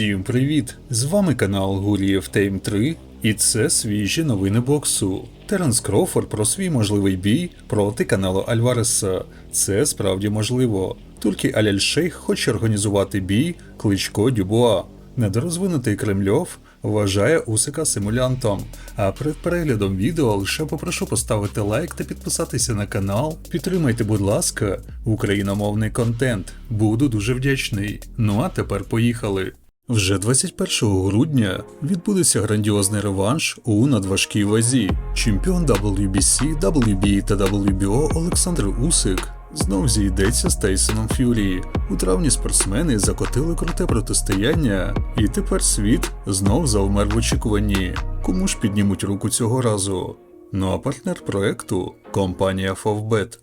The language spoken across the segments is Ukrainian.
Всім привіт! З вами канал Гурієв Тейм 3, і це свіжі новини боксу. Теренс Кроуфорд про свій можливий бій проти каналу Альвареса. Це справді можливо. Туркі Аляль-Шейх хоче організувати бій Кличко Дюбуа. Недорозвинутий Кремльов вважає Усика симулянтом. А перед переглядом відео лише попрошу поставити лайк та підписатися на канал. Підтримайте, будь ласка, україномовний контент. Буду дуже вдячний. Ну а тепер поїхали. Вже 21 грудня відбудеться грандіозний реванш у надважкій вазі. Чемпіон WBC, WBA та WBO Олександр Усик знов зійдеться з Тейсоном Ф'юрі. У травні спортсмени закотили круте протистояння, і тепер світ знов завмер в очікуванні. Кому ж піднімуть руку цього разу? Ну а партнер проекту компанія Favbet.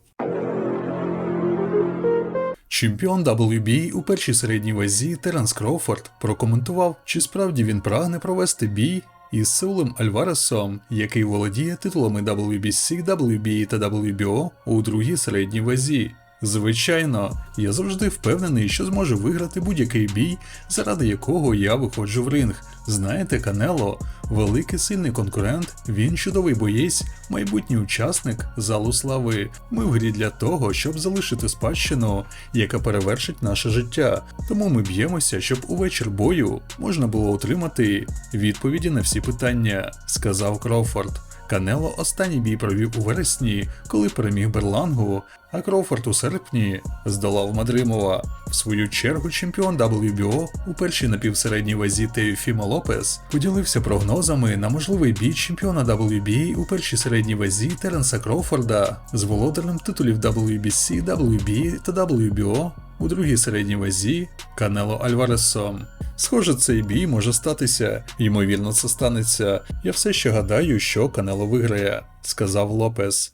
Чемпіон WBA у першій середній вазі Теренс Кроуфорд прокоментував, чи справді він прагне провести бій із Сеулем Альваресом, який володіє титулами WBC, WBA та WBO у другій середній вазі. Звичайно, я завжди впевнений, що зможу виграти будь-який бій, заради якого я виходжу в ринг. Знаєте, Канело, великий сильний конкурент, він чудовий боєць, майбутній учасник залу слави. Ми в грі для того, щоб залишити спадщину, яка перевершить наше життя. Тому ми б'ємося, щоб у вечір бою можна було отримати відповіді на всі питання, сказав Кроуфорд. Канело останній бій провів у вересні, коли переміг Берлангу, а Кроуфорд у серпні здолав Мадримова. В свою чергу чемпіон WBO у першій напівсередній вазі Теофімо Лопес поділився прогнозами на можливий бій чемпіона WBA у першій середній вазі Теренса Кроуфорда з володарем титулів WBC, WBA та WBO у другій середній вазі Канело Альваресом. Схоже, цей бій може статися, ймовірно, це станеться. Я все ще гадаю, що Канело виграє, сказав Лопес.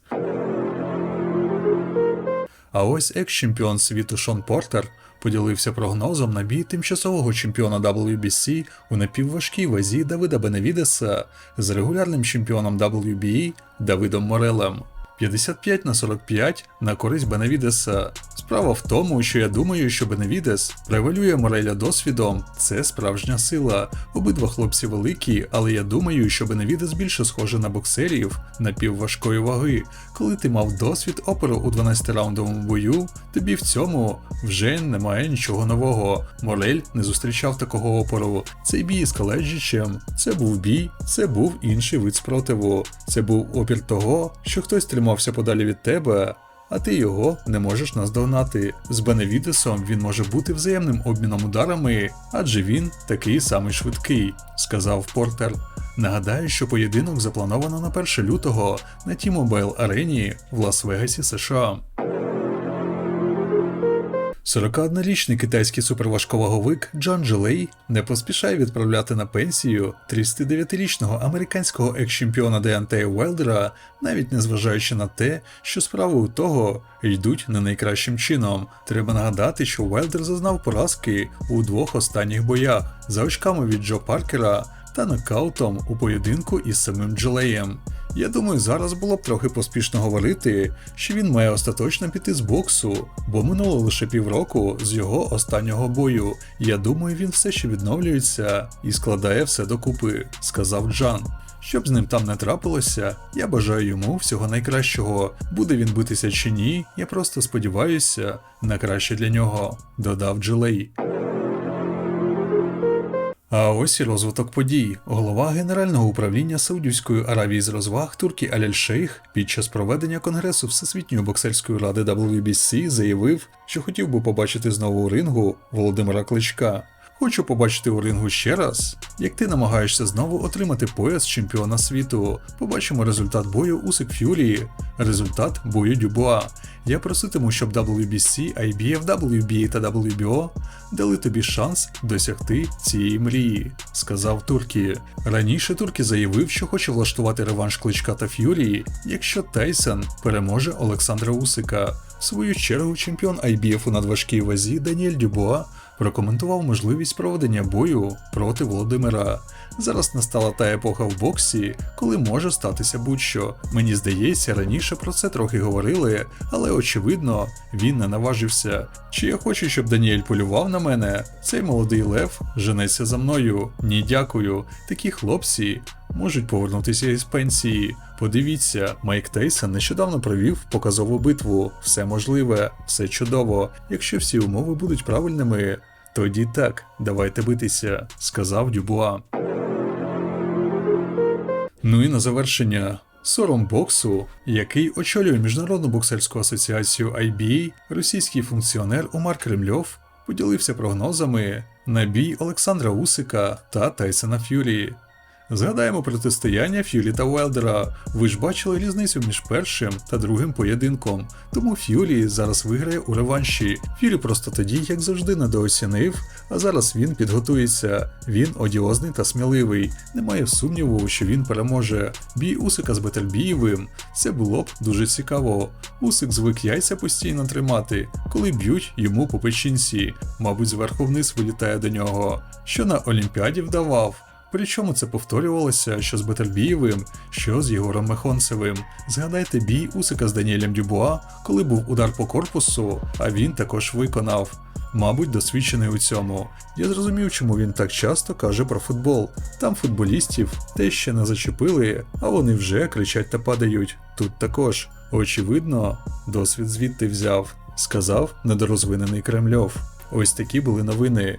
А ось екс-чемпіон світу Шон Портер поділився прогнозом на бій тимчасового чемпіона WBC у напівважкій вазі Давида Беневідеса з регулярним чемпіоном WBA Давидом Морелем. 55 на 45 на користь Беневідеса. Справа в тому, що я думаю, що Беневідес превалює Мореля досвідом. Це справжня сила. Обидва хлопці великі, але я думаю, що Беневідес більше схоже на боксерів напівважкої ваги. Коли ти мав досвід оперу у 12-раундовому бою, тобі в цьому вже немає нічого нового. Морель не зустрічав такого опору. Цей бій з Каледжичем, це був бій, це був інший вид спротиву. Це був опір того, що хтось тримався подалі від тебе. А ти його не можеш наздогнати. З Беневідесом він може бути взаємним обміном ударами, адже він такий самий швидкий, сказав Портер. Нагадаю, що поєдинок заплановано на 1 лютого на T-Mobile арені в Лас-Вегасі, США. 41-річний китайський суперважковаговик Джон Джилей не поспішає відправляти на пенсію 39-річного американського екс-чемпіона Деантея Уелдера, навіть незважаючи на те, що справи у того йдуть не найкращим чином. Треба нагадати, що Уелдер зазнав поразки у двох останніх боях за очками від Джо Паркера та нокаутом у поєдинку із самим Джилеєм. Я думаю, зараз було б трохи поспішно говорити, що він має остаточно піти з боксу, бо минуло лише півроку з його останнього бою. Я думаю, він все ще відновлюється і складає все докупи, сказав Джан. Щоб з ним там не трапилося, я бажаю йому всього найкращого. Буде він битися чи ні, я просто сподіваюся на краще для нього, додав Джилей. А ось і розвиток подій. Голова Генерального управління Саудівської Аравії з розваг Туркі Аляль-Шейх під час проведення Конгресу Всесвітньої боксерської ради WBC заявив, що хотів би побачити знову у рингу Володимира Кличка. Хочу побачити у рингу ще раз, як ти намагаєшся знову отримати пояс чемпіона світу. Побачимо результат бою Усик Ф'юрі, результат бою Дюбуа. Я проситиму, щоб WBC, IBF, WBA та WBO дали тобі шанс досягти цієї мрії, сказав Туркі. Раніше Туркі заявив, що хоче влаштувати реванш Кличка та Ф'юрі, якщо Тайсон переможе Олександра Усика. В свою чергу чемпіон IBF у надважкій вазі Даніель Дюбуа прокоментував можливість проведення бою проти Володимира. Зараз настала та епоха в боксі, коли може статися будь-що. Мені здається, раніше про це трохи говорили, але очевидно, він не наважився. Чи я хочу, щоб Даніель полював на мене? Цей молодий лев женеться за мною. Ні, дякую. Такі хлопці можуть повернутися із пенсії. Подивіться, Майк Тейсон нещодавно провів показову битву. Все можливе, все чудово. Якщо всі умови будуть правильними, тоді так, давайте битися, сказав Дюбуа. Ну і на завершення. Сором боксу, який очолює Міжнародну боксерську асоціацію IBA, російський функціонер Умар Кремльов поділився прогнозами на бій Олександра Усика та Тайсона Ф'юрі. Згадаємо протистояння Ф'юрі та Уелдера. Ви ж бачили різницю між першим та другим поєдинком, тому Ф'юрі зараз виграє у реванші. Ф'юрі просто тоді, як завжди, недооцінив, а зараз він підготується. Він одіозний та сміливий. Немає сумніву, що він переможе. Бій Усика з Бетельбієвим це було б дуже цікаво. Усик звик яйця постійно тримати, коли б'ють йому по печінці, мабуть, зверху вниз вилітає до нього, що на Олімпіаді вдавав. Причому це повторювалося що з Бетельбієвим, що з Єгором Мехонцевим. Згадайте бій Усика з Даніелем Дюбуа, коли був удар по корпусу, а він також виконав. Мабуть, досвідчений у цьому. Я зрозумів, чому він так часто каже про футбол. Там футболістів те ще не зачепили, а вони вже кричать та падають. Тут також. Очевидно, досвід звідти взяв, сказав недорозвинений Кремльов. Ось такі були новини.